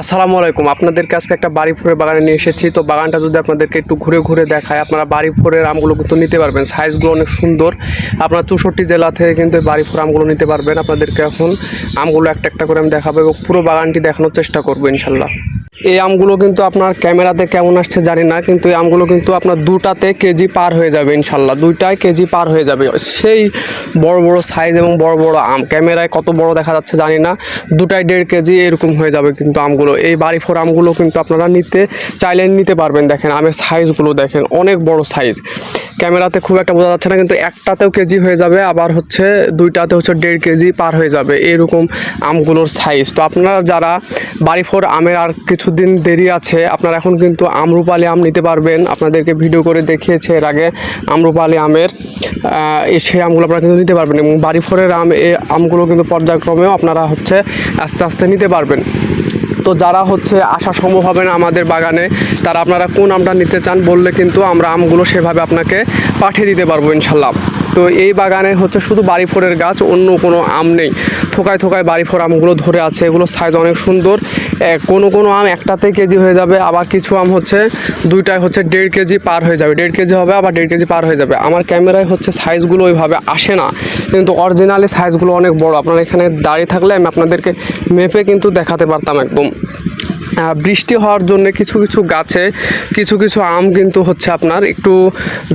আসসালামু আলাইকুম। আপনাদেরকে আজকে একটা বাড়ি ফোরের বাগানে নিয়ে এসেছি। তো বাগানটা যদি আপনাদেরকে একটু ঘুরে ঘুরে দেখায়, আপনারা বাড়ি ফোরের আমগুলো কিন্তু নিতে পারবেন। সাইজগুলো অনেক সুন্দর। আপনারা চৌষট্টি জেলা থেকে কিন্তু বাড়ি ফোর আমগুলো নিতে পারবেন। আপনাদেরকে এখন আমগুলো একটা একটা করে আমি দেখাবো এবং পুরো বাগানটি দেখানোর চেষ্টা করব ইনশাল্লাহ। এই আমগুলো কিন্তু আপনার ক্যামেরাতে কেমন আসছে জানি না, কিন্তু এই আমগুলো কিন্তু আপনার দুটাতে কেজি পার হয়ে যাবে ইনশাল্লাহ। দুইটায় কেজি পার হয়ে যাবে। সেই বড় বড় সাইজ এবং বড় বড় আম, ক্যামেরায় কত বড় দেখা যাচ্ছে জানি না, দুটায় দেড় কেজি এরকম হয়ে যাবে কিন্তু আমগুলো। এই বাড়ি ফোর আমগুলো কিন্তু আপনারা নিতে, চাইলে নিতে পারবেন। দেখেন, আমের সাইজগুলো দেখেন, অনেক বড় সাইজ ক্যামেরাতে খুব একটা বোঝা যাচ্ছে না, কিন্তু একটাতেও কেজি হয়ে যাবে, আবার হচ্ছে দুইটাতে হচ্ছে দেড় কেজি পার হয়ে যাবে এরকম আমগুলোর সাইজ তো আপনারা যারা বাড়ি ফোর আমের আর কিছুদিন দেরি আছে, আপনারা এখন কিন্তু আমরুপালি আম নিতে পারবেন। আপনাদেরকে ভিডিও করে দেখিয়েছে এর আগে আমরুপালি আমের সেই আমগুলো আপনারা কিন্তু নিতে পারবেন এবং বাড়ি ফোরের আম, এই আমগুলো কিন্তু পর্যায়ক্রমেও আপনারা হচ্ছে আস্তে আস্তে নিতে পারবেন। তো যারা হচ্ছে আসা সম্ভব হবে না আমাদের বাগানে, তারা আপনারা কোন আমটা নিতে চান বললে কিন্তু আমরা আমগুলো সেভাবে আপনাকে পাঠিয়ে দিতে পারব ইনশাল্লাহ। তো এই বাগানে হচ্ছে শুধু বাড়ি ফোরের গাছ, অন্য কোনো আম নেই। থোকায় থোকায় বাড়ি ফোর আমগুলো ধরে আছে, এগুলো সাইজ অনেক সুন্দর। কোনো কোনো আম একটাতে কেজি হয়ে যাবে, আবার কিছু আম হচ্ছে, দুইটায় হচ্ছে দেড় কেজি পার হয়ে যাবে। দেড় কেজি হবে, আবার দেড় কেজি পার হয়ে যাবে। আমার ক্যামেরায় হচ্ছে সাইজগুলো ওইভাবে আসে না, কিন্তু অরিজিনালি সাইজগুলো অনেক বড়। আপনার এখানে দাঁড়িয়ে থাকলে আমি আপনাদেরকে মেপে কিন্তু দেখাতে পারতাম একদম। বৃষ্টি হওয়ার জন্য কিছু কিছু গাছে কিছু কিছু আম কিন্তু হচ্ছে আপনার একটু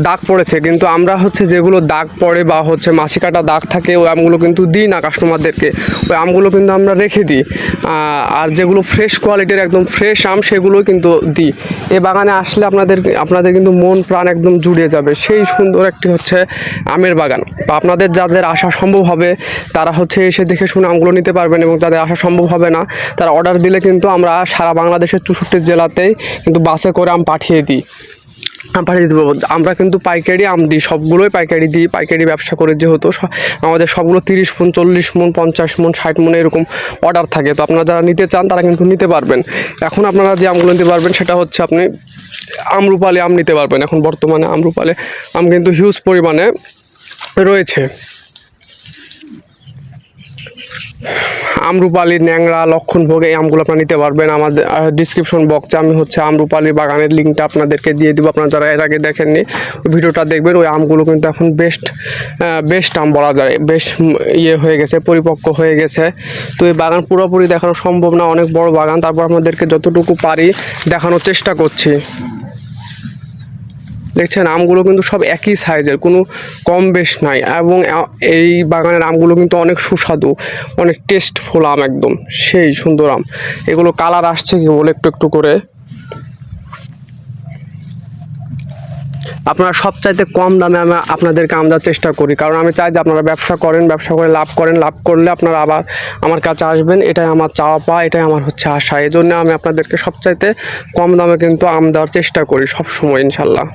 দাগ পড়েছে। কিন্তু আমরা হচ্ছে যেগুলো দাগ পড়ে বা হচ্ছে মাসি কাটা দাগ থাকে, ওই আমগুলো কিন্তু দিই না কাস্টমারদেরকে ওই আমগুলো কিন্তু আমরা রেখে দিই। আর যেগুলো ফ্রেশ কোয়ালিটির একদম ফ্রেশ আম সেগুলো কিন্তু দিই। এ বাগানে আসলে আপনাদের আপনাদের কিন্তু মন প্রাণ একদম জুড়িয়ে যাবে। সেই সুন্দর একটি হচ্ছে আমের বাগান। বা আপনাদের যাদের আসা সম্ভব হবে, তারা হচ্ছে এসে দেখে শুনে আমগুলো নিতে পারবেন এবং যাদের আসা সম্ভব হবে না, তারা অর্ডার দিলে কিন্তু আমরা সারা বাংলাদেশের চৌষট্টি জেলাতেই কিন্তু বাসে করে আম পাঠিয়ে দিই। আম পাঠিয়ে দিতে আমরা কিন্তু পাইকারি আম দিই, সবগুলোই পাইকারি দিই, পাইকারি ব্যবসা করে যেহেতু আমাদের সবগুলো তিরিশ মন, চল্লিশ মন, পঞ্চাশ মন, ষাট মন এরকম অর্ডার থাকে। তো আপনারা যারা নিতে চান, তারা কিন্তু নিতে পারবেন। এখন আপনারা যে আমগুলো নিতে পারবেন, সেটা হচ্ছে আপনি আমরুপালে আম নিতে পারবেন। এখন বর্তমানে আমরুপালে আম কিন্তু হিউজ পরিমাণে রয়েছে। আমরুপালি, ন্যাংরা, লক্ষণভোগ এই আমগুলো আপনারা নিতে পারবেন। আমাদের ডিসক্রিপশন বক্সে আমি হচ্ছে আমরুপালি বাগানের লিঙ্কটা আপনাদেরকে দিয়ে দিব। আপনারা যারা এর আগে দেখেননি, ওই ভিডিওটা দেখবেন। ওই আমগুলো কিন্তু এখন বেস্ট বেস্ট আম বলা যায়। বেশ ইয়ে হয়ে গেছে, পরিপক্ক হয়ে গেছে। তো এই বাগান পুরোপুরি দেখানো সম্ভব না। অনেক বড় বাগান। তারপর আপনাদেরকে যতটুকু পারি দেখানোর চেষ্টা করছি। দেখছেন, আমগুলো কিন্তু সব একই সাইজের কোনো কম বেশ নাই এবং এই বাগানের আমগুলো কিন্তু অনেক সুস্বাদু, অনেক টেস্টফুল আম একদম, সেই সুন্দর আম। এগুলো কালার আসছে কি বলে একটু একটু করে? আপনারা সবচাইতে কম দামে আমি আপনাদেরকে আম দেওয়ার চেষ্টা করি, কারণ আমি চাই যে আপনারা ব্যবসা করেন, ব্যবসা করে লাভ করেন, লাভ করলে আপনারা আবার আমার কাছে আসবেন, এটাই আমার চাওয়া পাওয়া, এটাই আমার হচ্ছে আশা। এই জন্য আমি আপনাদেরকে সবচাইতে কম দামে কিন্তু আম দেওয়ার চেষ্টা করি সব সময় ইনশাল্লাহ।